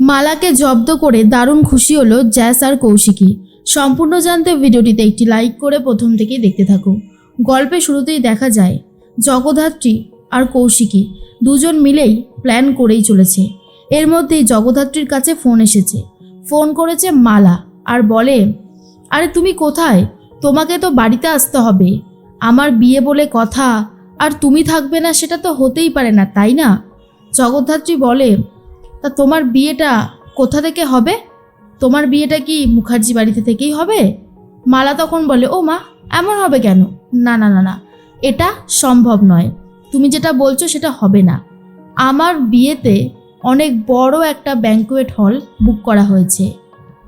মালাকে জব্দ করে দারুণ খুশি হলো জ্যাস আর কৌশিকী। সম্পূর্ণ জানতে ভিডিওটিতে একটি লাইক করে প্রথম থেকেই দেখতে থাকো। গল্পে শুরুতেই দেখা যায়, জগদ্ধাত্রী আর কৌশিকী দুজন মিলেই প্ল্যান করেই চলেছে। এর মধ্যেই জগদ্ধাত্রীর কাছে ফোন এসেছে। ফোন করেছে মালা আর বলে, আরে তুমি কোথায়? তোমাকে তো বাড়িতে আসতে হবে। আমার বিয়ে বলে কথা, আর তুমি থাকবে না সেটা তো হতেই পারে না, তাই না? জগদ্ধাত্রী বলে তা তোমার বিয়েটা কোথা থেকে হবে? তোমার বিয়েটা কি মুখার্জি বাড়িতে থেকেই হবে? মালা তখন বলে ও মা এমন হবে কেন? না না না না, এটা সম্ভব নয়। তুমি যেটা বলছো সেটা হবে না। আমার বিয়েতে অনেক বড় একটা ব্যাঙ্কুয়েট হল বুক করা হয়েছে।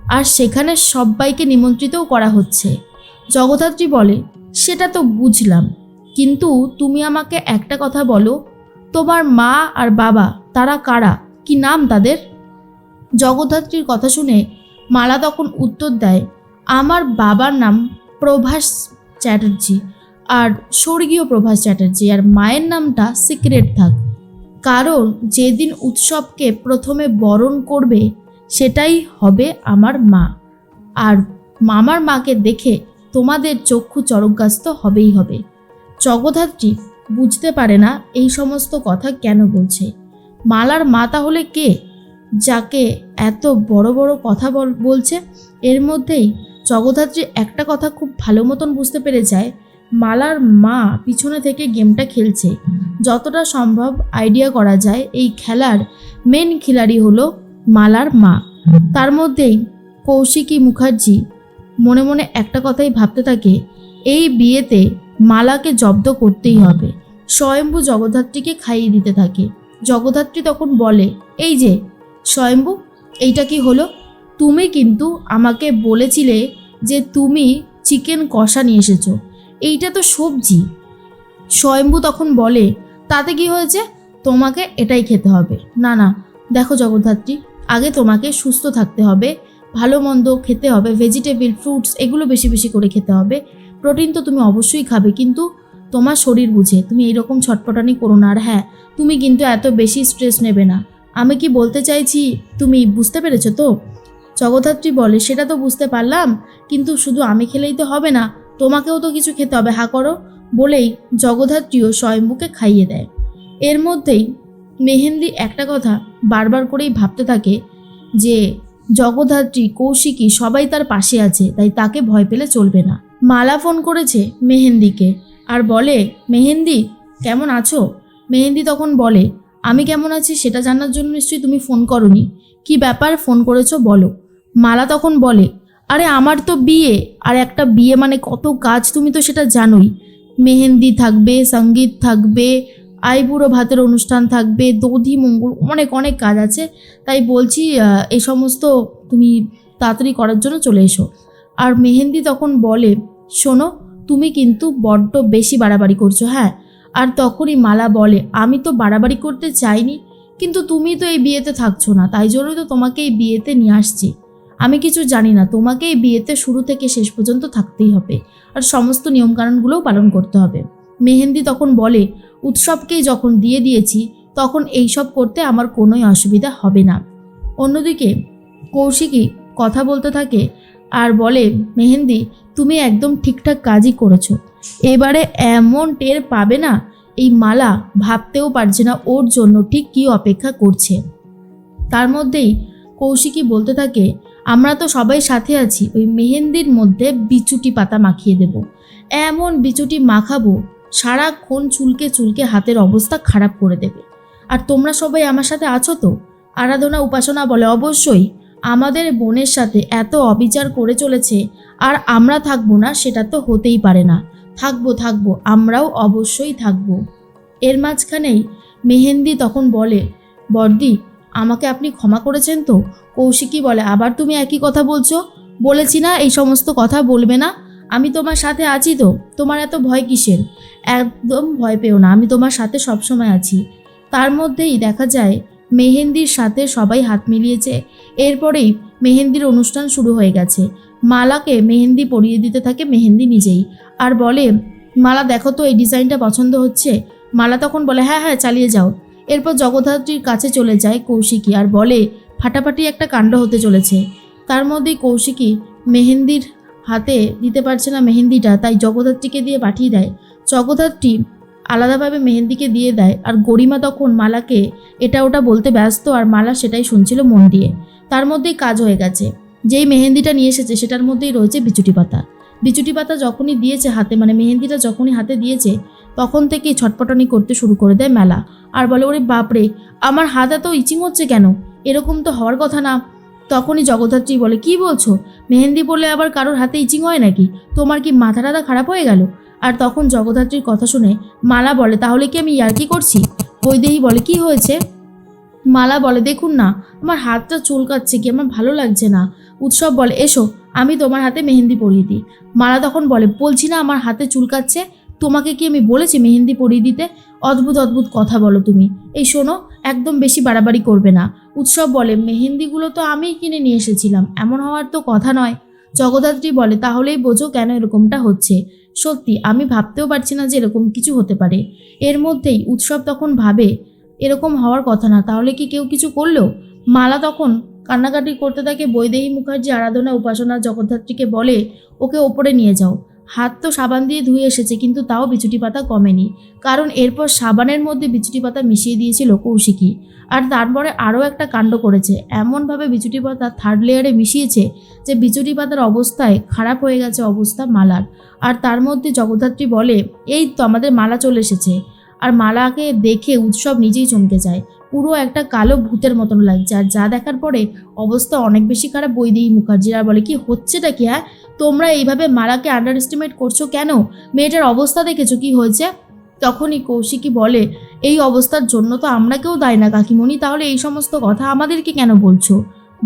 আর সেখানে সবাইকে নিমন্ত্রিতও করা হচ্ছে। জগদ্ধাত্রী বলে, সেটা তো বুঝলাম। কিন্তু তুমি আমাকে একটা কথা বলো, তোমার মা আর বাবা তারা কারা? কি নাম তাদের? জগদ্ধাত্রীর কথা শুনে মালা তখন উত্তর দেয়, আমার বাবার নাম প্রভাস চ্যাটার্জি আর স্বর্গীয় প্রভাস চ্যাটার্জি আর মায়ের নামটা সিক্রেট থাক। কারণ যেদিন উৎসবকে প্রথমে বরণ করবে, সেটাই হবে আমার মা। আর মামার মাকে দেখে তোমাদের চক্ষু চরকগাস্ত হবেই হবে। জগদ্ধাত্রী বুঝতে পারে না এই সমস্ত কথা কেন বলছে। মালার মা তাহলে কে? যাকে এত বড় বড় কথা বল বলছে, এর মধ্যেই জগদ্ধাত্রী একটা কথা খুব ভালো মতন বুঝতে পেরে যায়। মালার মা পিছনে থেকে গেমটা খেলছে। যতটা সম্ভব আইডিয়া করা যায়, এই খেলার মেন খিলাড়ি হলো মালার মা। তার মধ্যেই কৌশিকী মুখার্জি মনে মনে একটা কথাই ভাবতে থাকে, এই বিয়েতে মালাকে জব্দ করতেই হবে। স্বয়ম্ভু জগদ্ধাত্রীকে খাইয়ে দিতে থাকে। জগদ্ধাত্রী তখন বলে, এই যে, স্বয়ম্ভু, এইটা কি হলো? তুমি কিন্তু আমাকে বলেছিলে যে তুমি চিকেন কষা নিয়ে এসেছ। এইটা তো সবজি। স্বয়ম্ভু তখন বলে, তাতে কি হয়েছে? তোমাকে এটাই খেতে হবে। না না, দেখো জগদ্ধাত্রী, আগে তোমাকে সুস্থ থাকতে হবে, ভালো মন্দ খেতে হবে ভেজিটেবল ফ্রুটস এগুলো বেশি বেশি করে খেতে হবে। প্রোটিন তো তুমি অবশ্যই খাবে, কিন্তু তোমার শরীর বুঝে, তুমি এইরকম ছটপটানি করো না। আর হ্যাঁ তুমি কিন্তু এত বেশি স্ট্রেস নেবে না। আমি কি বলতে চাইছি, তুমি বুঝতে পেরেছ তো? জগদ্ধাত্রী বলে, সেটা তো বুঝতে পারলাম, কিন্তু শুধু আমি খেলেই তো হবে না, তোমাকেও তো কিছু খেতে হবে, হা করো। বলেই জগদ্ধাত্রীও স্বয়ম্ভুকে খাইয়ে দেয়। এর মধ্যেই মেহেন্দি একটা কথা বারবার করেই ভাবতে থাকে যে, জগদ্ধাত্রী, কৌশিকী সবাই তার পাশে আছে, তাই তাকে ভয় পেলে চলবে না। মালা ফোন করেছে মেহেন্দিকে। আর বলে, মেহেন্দি, কেমন আছো? মেহেন্দি তখন বলে, আমি কেমন আছি সেটা জানার জন্য নিশ্চয়ই তুমি ফোন করনি। কি ব্যাপার ফোন করেছ বলো। মালা তখন বলে, আরে আমার তো বিয়ে, আর একটা বিয়ে মানে কত কাজ তুমি তো সেটা জানোই। মেহেন্দি থাকবে, সংগীত থাকবে আইবুড়ো ভাতের অনুষ্ঠান থাকবে, দধি, মঙ্গল, অনেক অনেক কাজ আছে। তাই বলছি এই সমস্ত তুমি তাড়াতাড়ি করার জন্য চলে এসো। আর মেহেন্দি তখন বলে, শোনো তুমি কিন্তু বড্ড বেশি বাড়াবাড়ি করছ হ্যাঁ? আর তখনই মালা বলে, আমি তো বাড়াবাড়ি করতে চাইনি, কিন্তু তুমি তো এই বিয়েতে থাকছো না, তাই জন্যই তো তোমাকে এই বিয়েতে নিয়ে আসছি। আমি কিছু জানি না, তোমাকে এই বিয়েতে শুরু থেকে শেষ পর্যন্ত থাকতেই হবে, আর সমস্ত নিয়মকানুনগুলোও পালন করতে হবে। মেহেন্দি তখন বলে, উৎসবকেই যখন দিয়ে দিয়েছি, তখন এইসব করতে আমার কোনোই অসুবিধা হবে না। অন্যদিকে কৌশিকী কথা বলতে থাকে আর বলে, মেহেন্দি, তুমি একদম ঠিকঠাক কাজই করেছ। এবারে এমন টের পাবে না? এই মালা ভাবতেও পারছে না ওর জন্য ঠিক কী অপেক্ষা করছে। তার মধ্যেই কৌশিকী বলতে থাকে, আমরা তো সবাই সাথে আছি, ওই মেহেন্দির মধ্যে বিচুটি পাতা মাখিয়ে দেব। এমন বিচুটি মাখাবো, সারাক্ষণ চুলকে চুলকে হাতের অবস্থা খারাপ করে দেবে। আর তোমরা সবাই আমার সাথে আছো তো? আরাধনা উপাসনা বলে অবশ্যই আমাদের বোনের সাথে এত অবিচার করে চলেছে, আর আমরা থাকব না, সেটা তো হতেই পারে না। থাকব থাকব, আমরাও অবশ্যই থাকব। এর মাঝখানেই মেহেন্দি তখন বলে বর্দি আমাকে আপনি ক্ষমা করেছেন তো? কৌশিকী বলে, আবার তুমি একই কথা বলছো? বলেছি না, এই সমস্ত কথা বলবে না? আমি তোমার সাথে আছি তো? তোমার এত ভয় কিসের? একদম ভয় পেও না, আমি তোমার সাথে সবসময় আছি। তার মধ্যেই দেখা যায় মেহেন্দির সাথে সবাই হাত মিলিয়েছে। এরপরেই মেহেন্দির অনুষ্ঠান শুরু হয়ে গেছে। মালাকে মেহেন্দি পরিয়ে দিতে থাকে মেহেন্দি নিজেই। আর বলে, মালা, দেখো তো, এই ডিজাইনটা পছন্দ হচ্ছে। মালা তখন বলে হ্যাঁ হ্যাঁ চালিয়ে যাও। এরপর জগদ্ধাত্রীর কাছে চলে যায় কৌশিকী আর বলে, ফাটাফাটি একটা কাণ্ড হতে চলেছে। তার মধ্যেই কৌশিকী মেহেন্দির হাতে দিতে পারছে না মেহেন্দিটা, তাই জগদ্ধাত্রীকে দিয়ে পাঠিয়ে দেয়। জগদ্ধাত্রী আলাদাভাবে মেহেন্দিকে দিয়ে দেয়, আর গরিমা তখন মালাকে এটা ওটা বলতে ব্যস্ত, আর মালা সেটাই শুনছিল মন দিয়ে। তার মধ্যেই কাজ হয়ে গেছে। যেই মেহেন্দিটা নিয়ে এসেছে সেটার মধ্যেই রয়েছে বিচুটি পাতা। বিচুটি পাতা যখনই দিয়েছে হাতে মানে মেহেন্দিটা যখনই হাতে দিয়েছে, তখন থেকেই ছটপটানি করতে শুরু করে দেয় মেলা। আর বলে, ওরে বাপরে আমার হাত এত ইচিং হচ্ছে কেন? এরকম তো হওয়ার কথা না। তখনই জগদ্ধাত্রী বলে, কি বলছো? মেহেন্দি পরলে আবার কারোর হাতে ইচিং হয় নাকি? তোমার কি মাথা টাথা খারাপ হয়ে গেল? আর তখন জগদ্ধাত্রীর কথা শুনে মালা বলে, তাহলে কি আমি ইয়ার্কি করছি? বৈদেহী বলে, কি হয়েছে? মালা বলে, দেখুন না, আমার হাতটা চুলকাচ্ছে কি, আমার ভালো লাগছে না। উৎসব বলে, এসো, আমি তোমার হাতে মেহেন্দি পরিয়ে দিই। মালা তখন বলে, বলছি না, আমার হাতে চুলকাচ্ছে, তোমাকে কি আমি বলেছি মেহেন্দি পরিয়ে দিতে? অদ্ভুত অদ্ভুত কথা বলো তুমি, এই শোনো, একদম বেশি বাড়াবাড়ি করবে না। উৎসব বলে, মেহেন্দিগুলো তো আমি কিনে নিয়ে এসেছিলাম, এমন হওয়ার তো কথা নয়। জগদ্ধাত্রী বলে, তাহলেই বোঝো কেন এরকমটা হচ্ছে। সত্যি, আমি ভাবতেও পারছি না যে এরকম কিছু হতে পারে। এর মধ্যেই উৎসব তখন ভাবে, এরকম হওয়ার কথা না, তাহলে কি কেউ কিছু করল? মালা তখন কান্নাকাটি করতে থাকে বৈদেহী মুখার্জি আরাধনা উপাসনা জগদ্ধাত্রীকে বলে, ওকে ওপরে নিয়ে যাও। হাত তো সাবান দিয়ে ধুয়ে এসেছে, কিন্তু তাও বিচুটি পাতা কমেনি। কারণ এরপর সাবানের মধ্যে বিচুটি পাতা মিশিয়ে দিয়েছিল কৌশিকী। আর তারপরে আরও একটা কাণ্ড করেছে। এমনভাবে বিচুটি পাতা থার্ড লেয়ারে মিশিয়েছে যে বিচুটি পাতার অবস্থায় খারাপ হয়ে গেছে অবস্থা মালার। আর তার মধ্যে জগদ্ধাত্রী বলে, এই তো আমাদের মালা চলে এসেছে। আর মালাকে দেখে উৎসব নিজেই চমকে যায়। পুরো একটা কালো ভূতের মতন লাগছে। আর যা দেখার পরে অবস্থা অনেক বেশি খারাপ। বৈদেহী মুখার্জির আর বলে, কি হচ্ছেটা কি হ্যাঁ? তোমরা এইভাবে মারাকে আন্ডার এস্টিমেট করছ কেন? মেয়েটার অবস্থা দেখেছ কি হয়েছে? তখনই কৌশিকী বলে, এই অবস্থার জন্য তো আমরা কেউ দায় না, কাকিমণি। তাহলে এই সমস্ত কথা আমাদেরকে কেন বলছো?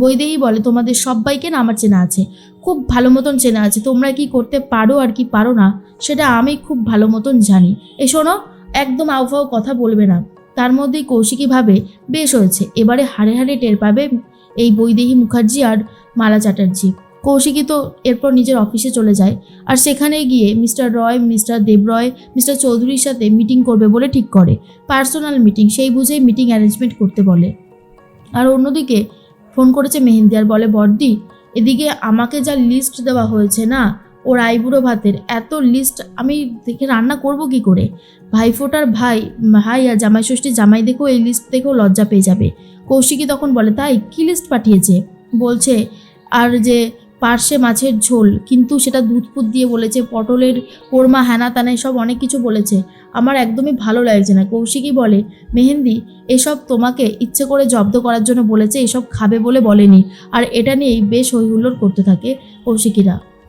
বৈদেহী বলে, তোমাদের সবাইকে না আমার চেনা আছে। খুব ভালো মতন চেনা আছে। তোমরা কি করতে পারো আর কি পারো না, সেটা আমি খুব ভালো মতন জানি। এ শোনো, একদম আউফাও কথা বলবে না। তার মধ্যেই কৌশিকী ভাবে, বেশ হয়েছে, এবারে হাড়ে হাড়ে টের পাবে এই বৈদেহী মুখার্জি আর মালা চ্যাটার্জি। কৌশিকী তো এরপর নিজের অফিসে চলে যায়। আর সেখানে গিয়ে mister Roy, mister Debroy, mister চৌধুরীর সাথে মিটিং করবে বলে ঠিক করে। পার্সোনাল মিটিং, সেই বুঝেই মিটিং অ্যারেঞ্জমেন্ট করতে বলে। আর অন্যদিকে ফোন করেছে মেহেন্দি আর বলে, বর্দি, এদিকে আমাকে যা লিস্ট দেওয়া হয়েছে না, ওর আইবুড়ো ভাতের, এত লিস্ট আমি দেখে রান্না করব কি করে? ভাইফোঁটার ভাই ভাই আর জামাই ষষ্ঠীর জামাই দেখেও এই লিস্ট দেখেও লজ্জা পেয়ে যাবে। কৌশিকী তখন বলে, তাই? কি লিস্ট পাঠিয়েছে? বলছে, আর যে পার্শে মাছের ঝোল, কিন্তু সেটা দুধ দিয়ে বলেছে, পটলের কোরমা হ্যানা তানা এসব অনেক কিছু বলেছে। আমার একদমই ভালো লাগছে না। কৌশিকই বলে, মেহেন্দি, এসব তোমাকে ইচ্ছে করে জব্দ করার জন্য বলেছে, এসব খাবে বলে বলেনি। আর এটা নিয়েই বেশ হৈহুল্লোর করতে থাকে কৌশিকীরা।